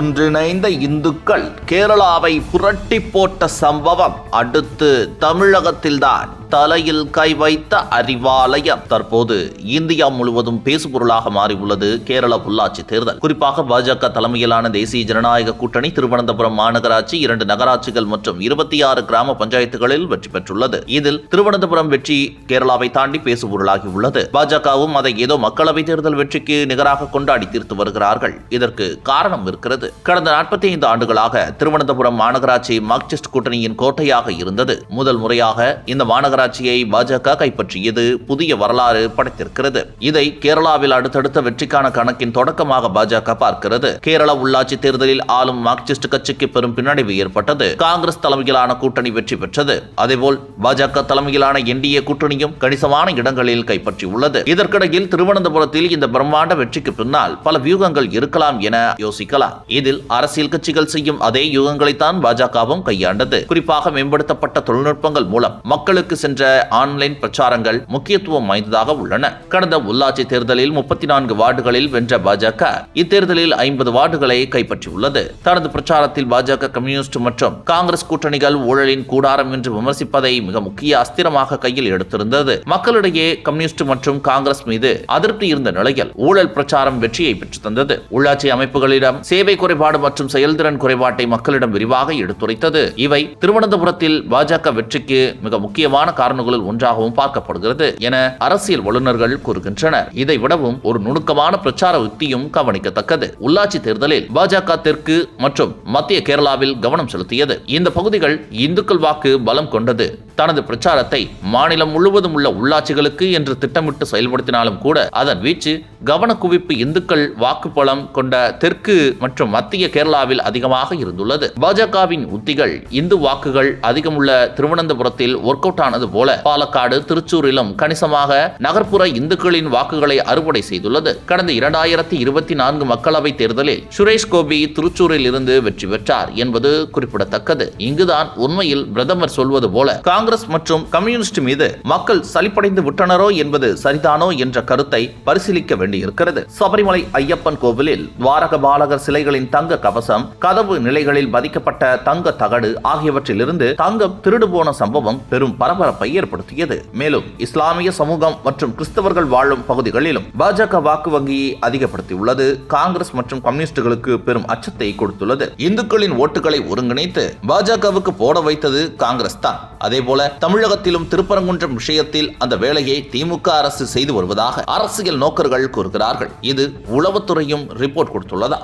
ஒன்றிணைந்த இந்துக்கள் கேரளாவை புரட்டி போட்ட சம்பவம் அடுத்து தமிழகத்தில்தான். தலையில் கை வைத்த அறிவாலயம் தற்போது இந்தியா முழுவதும் பேசுபொருளாக மாறியுள்ளது கேரள உள்ளாட்சி தேர்தல். குறிப்பாக பாஜக தலைமையிலான தேசிய ஜனநாயக கூட்டணி திருவனந்தபுரம் மாநகராட்சி இரண்டு நகராட்சிகள் மற்றும் இருபத்தி ஆறு கிராம பஞ்சாயத்துகளில் வெற்றி பெற்றுள்ளது. இதில் திருவனந்தபுரம் வெற்றி கேரளாவை தாண்டி பேசுபொருளாகி உள்ளது பாஜகவும் அதை ஏதோ மக்களவை தேர்தல் வெற்றிக்கு நிகராக கொண்டாடி தீர்த்து வருகிறார்கள். இதற்கு காரணம் இருக்கிறது. கடந்த நாற்பத்தி ஐந்து ஆண்டுகளாக திருவனந்தபுரம் மாநகராட்சி மார்க்சிஸ்ட் கூட்டணியின் கோட்டையாக இருந்தது. முதல் முறையாக இந்த மாநகராட்சியை பாஜக கைப்பற்றியது புதிய வரலாறு படைத்திருக்கிறது. இதை கேரளாவில் அடுத்தடுத்த வெற்றிக்கான கணக்கின் தொடக்கமாக பாஜக பார்க்கிறது. கேரள உள்ளாட்சி தேர்தலில் ஆளும் மார்க்சிஸ்ட் கட்சிக்கு பெரும் பின்னடைவு ஏற்பட்டது. காங்கிரஸ் தலைமையிலான கூட்டணி வெற்றி பெற்றது. அதேபோல் பாஜக தலைமையிலான என்டிஏ கூட்டணியும் கணிசமான இடங்களில் கைப்பற்றியுள்ளது. இதற்கிடையில் திருவனந்தபுரத்தில் இந்த பிரம்மாண்ட வெற்றிக்கு பின்னால் பல வியூகங்கள் இருக்கலாம் என யோசிக்கலாம். இதில் அரசியல் கட்சிகள் செய்யும் அதே யூகங்களைத்தான் பாஜகவும் கையாண்டது. குறிப்பாக மேம்படுத்தப்பட்ட தொழில்நுட்பங்கள் மூலம் மக்களுக்கு சென்ற ஆன்லைன் பிரச்சாரங்கள் முக்கியத்துவம் வாய்ந்ததாக உள்ளன. கடந்த உள்ளாட்சி தேர்தலில் முப்பத்தி நான்கு வார்டுகளில் வென்ற பாஜக இத்தேர்தலில் ஐம்பது வார்டுகளை கைப்பற்றியுள்ளது. தனது பிரச்சாரத்தில் பாஜக கம்யூனிஸ்ட் மற்றும் காங்கிரஸ் கூட்டணிகள் ஊழலின் கூடாரம் என்று விமர்சிப்பதை மிக முக்கிய அஸ்திரமாக கையில் எடுத்திருந்தது. மக்களிடையே கம்யூனிஸ்ட் மற்றும் காங்கிரஸ் மீது அதிருப்தி இருந்த நிலையில் ஊழல் பிரச்சாரம் வெற்றியை பெற்று தந்தது. உள்ளாட்சி அமைப்புகளிடம் சேவை குறைபாடு மற்றும் செயல்திறன் குறைபாட்டை மக்களிடம் விரிவாக எடுத்துரைத்தது. இவை திருவனந்தபுரத்தில் பாஜக வெற்றிக்கு மிக முக்கியமான காரணங்களில் ஒன்றாகவும் பார்க்கப்படுகிறது என அரசியல் வல்லுநர்கள் கூறுகின்றனர். இதை விடவும் ஒரு நுணுக்கமான பிரச்சார யுக்தியும் கவனிக்கத்தக்கது. உள்ளாட்சி தேர்தலில் பாஜக தெற்கு மற்றும் மத்திய கேரளாவில் கவனம் செலுத்தியது. இந்த பகுதிகள் இந்துக்கள் வாக்கு பலம் கொண்டது. தனது பிரச்சாரத்தை மாநிலம் முழுவதும் உள்ள உள்ளாட்சிகளுக்கு என்று திட்டமிட்டு செயல்படுத்தினாலும் கூட அதன் வீச்சு கவன குவிப்பு இந்துக்கள் வாக்கு பலம் கொண்ட தெற்கு மற்றும் மத்திய கேரளாவில் அதிகமாக இருந்துள்ளது. பாஜகவின் உத்திகள் இந்து வாக்குகள் அதிகமுள்ள திருவனந்தபுரத்தில் ஒர்க் அவுட் ஆனது போல பாலக்காடு திருச்சூரிலும் கணிசமாக நகர்ப்புற இந்துக்களின் வாக்குகளை அறுவடை செய்துள்ளது. கடந்த இரண்டாயிரத்தி இருபத்தி நான்கு மக்களவை தேர்தலில் சுரேஷ் கோபி திருச்சூரில் இருந்து வெற்றி பெற்றார் என்பது குறிப்பிடத்தக்கது. இங்குதான் உண்மையில் பிரதமர் சொல்வது போல காங்கிரஸ் காங்கிரஸ் மற்றும் கம்யூனிஸ்ட் மீது மக்கள் சலிப்படைந்து விட்டனரோ என்பது சரிதானோ என்ற கருத்தை பரிசீலிக்க வேண்டியிருக்கிறது. சபரிமலை ஐயப்பன் கோவிலில் துவாரக பாலகர் சிலைகளின் தங்க கவசம் கதவு நிலைகளில் பதிக்கப்பட்ட தங்க தகடு ஆகியவற்றிலிருந்து தங்கம் திருடு போன சம்பவம் பெரும் பரபரப்பை ஏற்படுத்தியது. மேலும் இஸ்லாமிய சமூகம் மற்றும் கிறிஸ்தவர்கள் வாழும் பகுதிகளிலும் பாஜக வாக்கு வங்கியை அதிகப்படுத்தியுள்ளது. காங்கிரஸ் மற்றும் கம்யூனிஸ்டுகளுக்கு பெரும் அச்சத்தை கொடுத்துள்ளது. இந்துக்களின் ஓட்டுகளை ஒருங்கிணைத்து பாஜகவுக்கு போட வைத்தது காங்கிரஸ் தான். அதேபோல தமிழகத்திலும் திருப்பரங்குன்றம் விஷயத்தில் அந்த வேலையை திமுக அரசு செய்து வருவதாக அரசியல் நோக்கர்கள் கூறுகிறார்கள். இது உளவுத்துறையும் ரிப்போர்ட் கொடுத்துள்ளதா?